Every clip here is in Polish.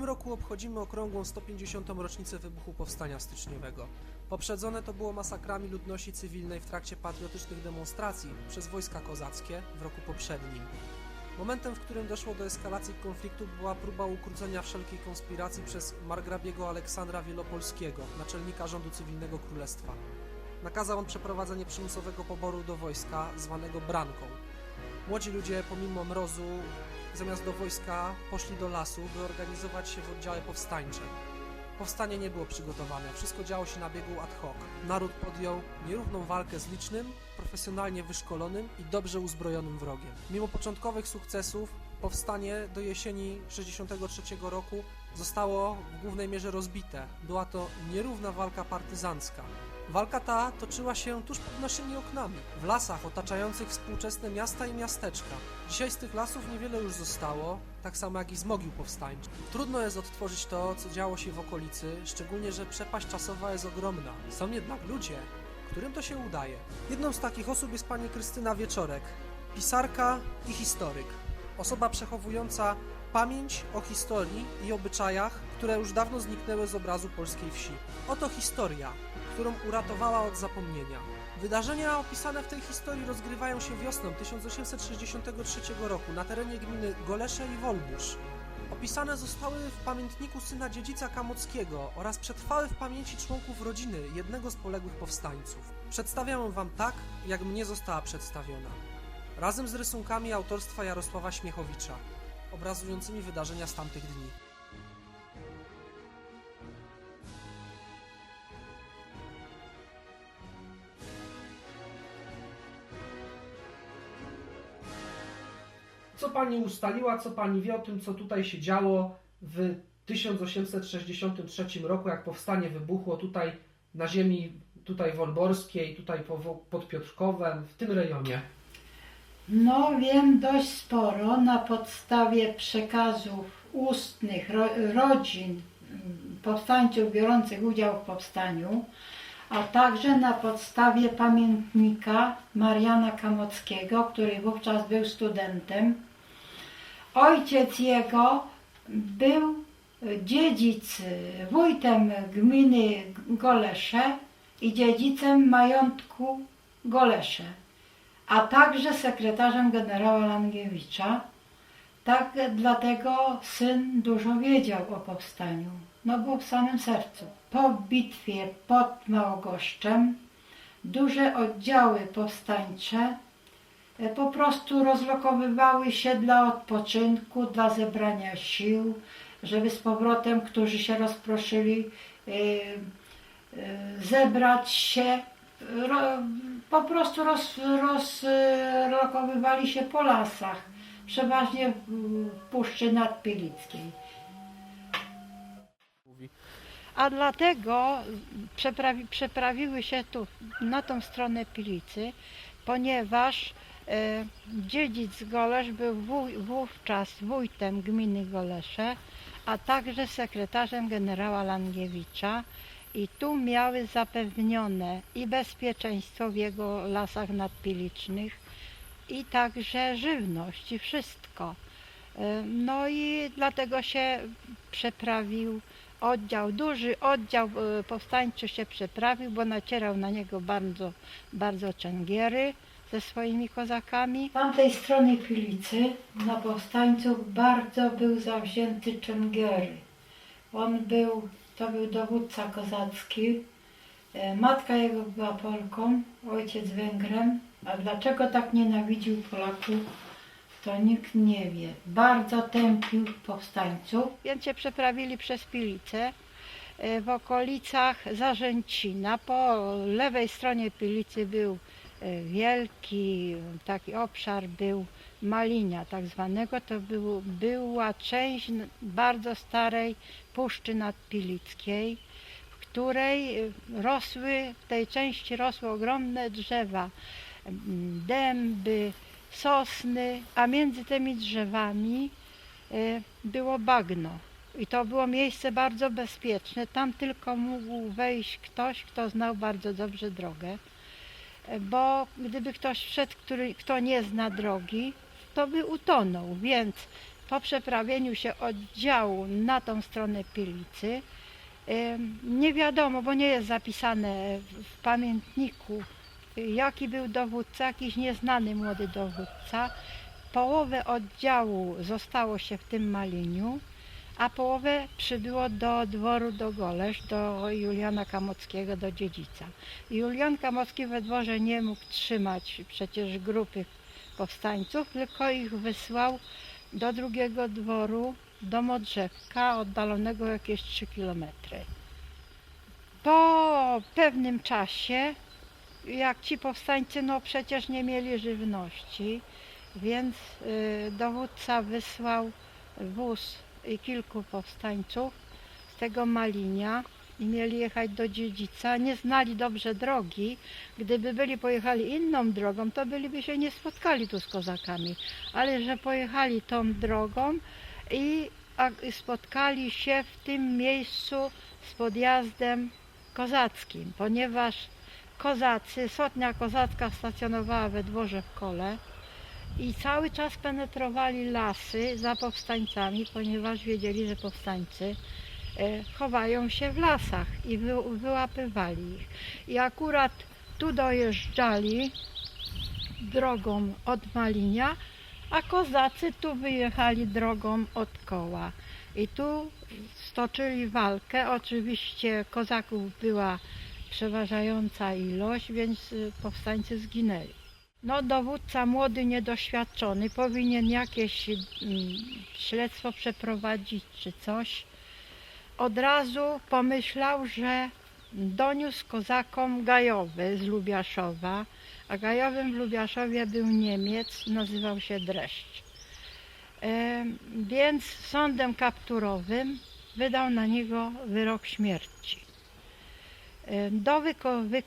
tym roku obchodzimy okrągłą 150. rocznicę wybuchu Powstania Styczniowego. Poprzedzone to było masakrami ludności cywilnej w trakcie patriotycznych demonstracji przez wojska kozackie w roku poprzednim. Momentem, w którym doszło do eskalacji konfliktu była próba ukrócenia wszelkiej konspiracji przez margrabiego Aleksandra Wielopolskiego, naczelnika rządu cywilnego królestwa. Nakazał on przeprowadzenie przymusowego poboru do wojska, zwanego branką. Młodzi ludzie, pomimo mrozu, zamiast do wojska, poszli do lasu, by organizować się w oddziale powstańczym. Powstanie nie było przygotowane, wszystko działo się na biegu ad hoc. Naród podjął nierówną walkę z licznym, profesjonalnie wyszkolonym i dobrze uzbrojonym wrogiem. Mimo początkowych sukcesów, powstanie do jesieni 63 roku zostało w głównej mierze rozbite. Była to nierówna walka partyzancka. Walka ta toczyła się tuż pod naszymi oknami, w lasach otaczających współczesne miasta i miasteczka. Dzisiaj z tych lasów niewiele już zostało, tak samo jak i z mogił powstańczych. Trudno jest odtworzyć to, co działo się w okolicy, szczególnie, że przepaść czasowa jest ogromna. Są jednak ludzie, którym to się udaje. Jedną z takich osób jest pani Krystyna Wieczorek, pisarka i historyk. Osoba przechowująca pamięć o historii i obyczajach, które już dawno zniknęły z obrazu polskiej wsi. Oto historia, którą uratowała od zapomnienia. Wydarzenia opisane w tej historii rozgrywają się wiosną 1863 roku na terenie gminy Golesze i Wolbusz. Opisane zostały w pamiętniku syna dziedzica Kamockiego oraz przetrwały w pamięci członków rodziny jednego z poległych powstańców. Przedstawiam wam tak, jak mnie została przedstawiona. Razem z rysunkami autorstwa Jarosława Śmiechowicza, obrazującymi wydarzenia z tamtych dni. Co pani ustaliła, co pani wie o tym, co tutaj się działo w 1863 roku, jak powstanie wybuchło tutaj na ziemi tutaj wolborskiej, tutaj po- pod Piotrkowem, w tym rejonie? No, wiem dość sporo na podstawie przekazów ustnych ro, rodzin mm, powstańców biorących udział w powstaniu, a także na podstawie pamiętnika Mariana Kamockiego, który wówczas był studentem. Ojciec jego był dziedzic, wójtem gminy Golesze i dziedzicem majątku Golesze a także sekretarzem generała Langiewicza. Tak dlatego syn dużo wiedział o powstaniu. No było w samym sercu. Po bitwie pod Małogoszczem duże oddziały powstańcze po prostu rozlokowywały się dla odpoczynku, dla zebrania sił, żeby z powrotem, którzy się rozproszyli, e, e, zebrać się po prostu roz, rozlokowywali się po lasach, przeważnie w, Puszczy Nadpilickiej. Mówi. A dlatego przeprawi, przeprawiły się tu, na tą stronę Pilicy, ponieważ e, dziedzic Golesz był wówczas wójtem gminy Golesze, a także sekretarzem generała Langiewicza i tu miały zapewnione i bezpieczeństwo w jego lasach nadpilicznych i także żywność i wszystko. E, No i dlatego się przeprawił oddział, duży oddział e, powstańczy się przeprawił, bo nacierał na niego bardzo, bardzo Czengiery ze swoimi kozakami. Z tamtej strony Pilicy na powstańców bardzo był zawzięty Czengiery. On był, to był dowódca kozacki. E, Matka jego była Polką, ojciec Węgrem. A dlaczego tak nienawidził Polaków, to nikt nie wie. Bardzo tępił powstańców. Więc się przeprawili przez Pilicę e, w okolicach Zarzęcina. Po lewej stronie Pilicy był wielki taki obszar, był Malinia tak zwanego. To był, była część bardzo starej Puszczy Nadpilickiej, w której rosły, w tej części rosły ogromne drzewa, dęby, sosny, a między tymi drzewami e, było bagno. I to było miejsce bardzo bezpieczne. Tam tylko mógł wejść ktoś, kto znał bardzo dobrze drogę. Bo gdyby ktoś wszedł, który, kto nie zna drogi, to by utonął. Więc po przeprawieniu się oddziału na tą stronę Pilicy, nie wiadomo, bo nie jest zapisane w- pamiętniku, jaki był dowódca, jakiś nieznany młody dowódca. Połowę oddziału zostało się w tym Maliniu, a połowę przybyło do dworu do Golesz, do Juliana Kamockiego, do dziedzica. Julian Kamocki we dworze nie mógł trzymać przecież grupy powstańców, tylko ich wysłał do drugiego dworu, do Modrzewka, oddalonego jakieś 3 kilometry. Po pewnym czasie, jak ci powstańcy no przecież nie mieli żywności, więc y, dowódca wysłał wóz i kilku powstańców z tego Malinia i mieli jechać do dziedzica. Nie znali dobrze drogi. Gdyby byli pojechali inną drogą, to byliby się nie spotkali tu z kozakami. Ale że pojechali tą drogą i spotkali się w tym miejscu z podjazdem kozackim, ponieważ kozacy, sotnia kozacka stacjonowała we dworze w kole i cały czas penetrowali lasy za powstańcami, ponieważ wiedzieli, że powstańcy e, chowają się w lasach i wy, wyłapywali ich. I akurat tu dojeżdżali drogą od Malinia, a kozacy tu wyjechali drogą od koła. I tu stoczyli walkę. Oczywiście kozaków była przeważająca ilość, więc y, powstańcy zginęli. No dowódca młody, niedoświadczony powinien jakieś mm, śledztwo przeprowadzić czy coś. Od razu pomyślał, że doniósł kozakom Gajowy z Lubiaszowa, a Gajowym w Lubiaszowie był Niemiec, nazywał się Dreszcz. Em, Więc sądem kapturowym wydał na niego wyrok śmierci. Do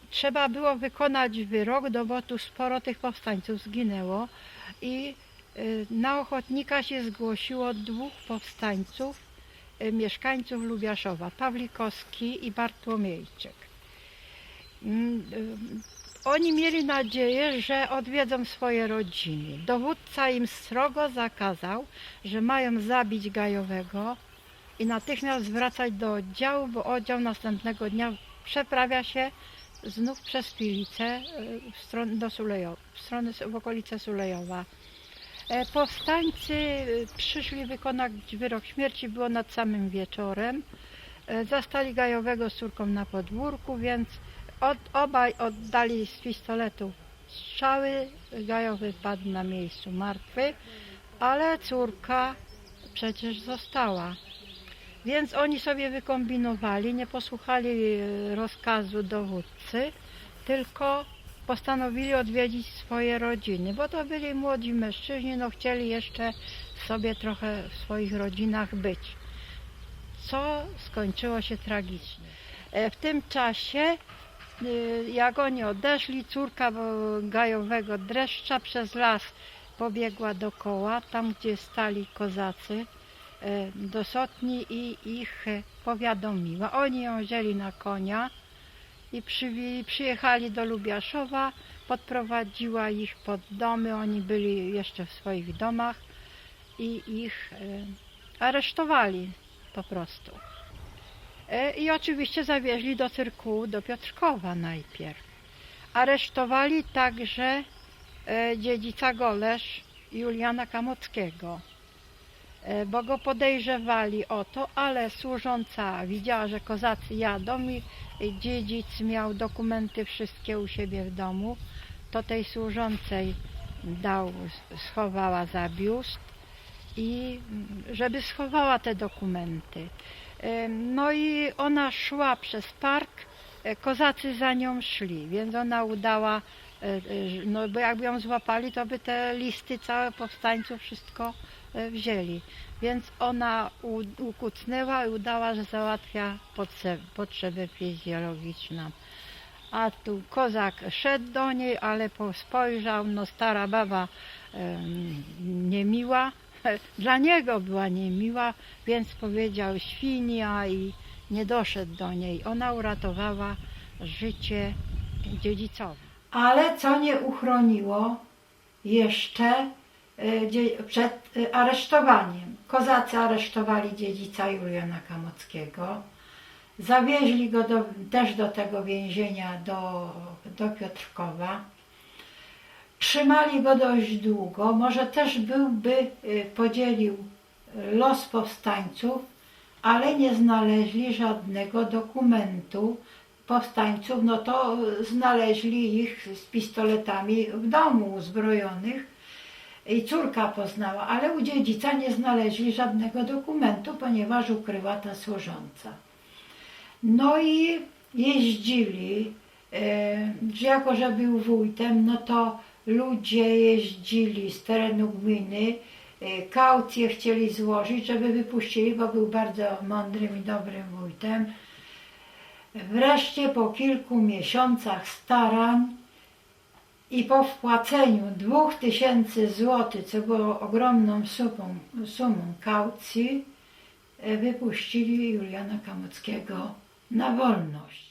trzeba było wykonać wyrok, no bo tu sporo tych powstańców zginęło i y, na ochotnika się zgłosiło dwóch powstańców, y, mieszkańców Lubiaszowa, Pawlikowski i Bartłomiejczyk. Mm, y, Oni mieli nadzieję, że odwiedzą swoje rodziny. Dowódca im srogo zakazał, że mają zabić Gajowego i natychmiast wracać do oddziału, bo oddział następnego dnia przeprawia się znów przez Pilicę y, w stronę do Sulejowa, w stronę w okolice Sulejowa. E, Powstańcy y, przyszli wykonać wyrok śmierci, było nad samym wieczorem. E, Zastali Gajowego z córką na podwórku, więc od, obaj oddali z pistoletu strzały. Gajowy padł na miejscu martwy, ale córka przecież została. Więc oni sobie wykombinowali, nie posłuchali e, rozkazu dowódcy, tylko postanowili odwiedzić swoje rodziny, bo to byli młodzi mężczyźni, no chcieli jeszcze sobie trochę w swoich rodzinach być. Co skończyło się tragicznie. E, W tym czasie, y, jak oni odeszli, córka gajowego dreszcza przez las pobiegła dookoła, tam gdzie stali kozacy, e, do sotni i ich powiadomiła. Oni ją wzięli na konia i przywi- przyjechali do Lubiaszowa, podprowadziła ich pod domy, oni byli jeszcze w swoich domach i ich e, aresztowali po prostu. E, I oczywiście zawieźli do cyrkułu do Piotrkowa najpierw. Aresztowali także dziedzica Golesz Juliana Kamockiego, bo go podejrzewali o to, ale służąca widziała, że kozacy jadą i dziedzic miał dokumenty wszystkie u siebie w domu, to tej służącej dał, schowała za biust i żeby schowała te dokumenty. E, No i ona szła przez park, e, kozacy za nią szli, więc ona udała, e, e, no bo jakby ją złapali, to by te listy całe powstańców wszystko e, wzięli. Więc ona ukucnęła i udała, że załatwia potrze- potrzebę fizjologiczną. A tu kozak szedł do niej, ale po- spojrzał, no stara baba em, niemiła, dla niego była niemiła, więc powiedział świnia i nie doszedł do niej. Ona uratowała życie dziedzicowi. Ale co nie uchroniło jeszcze e, przed e, aresztowaniem. Kozacy aresztowali dziedzica Juliana Kamockiego. Zawieźli go do, też do tego więzienia, do, do Piotrkowa. Trzymali go dość długo. Może też byłby, y, podzielił los powstańców, ale nie znaleźli żadnego dokumentu powstańców. No to znaleźli ich z pistoletami w domu uzbrojonych i córka poznała, ale u dziedzica nie znaleźli żadnego dokumentu, ponieważ ukryła ta służąca. No i jeździli, e, jako że był wójtem, no to ludzie jeździli z terenu gminy, e, kaucję chcieli złożyć, żeby wypuścili, bo był bardzo mądrym i dobrym wójtem. Wreszcie po kilku miesiącach starań i po wpłaceniu 2000 zł, co było ogromną sumą, sumą kaucji, e, wypuścili Juliana Kamockiego na wolność.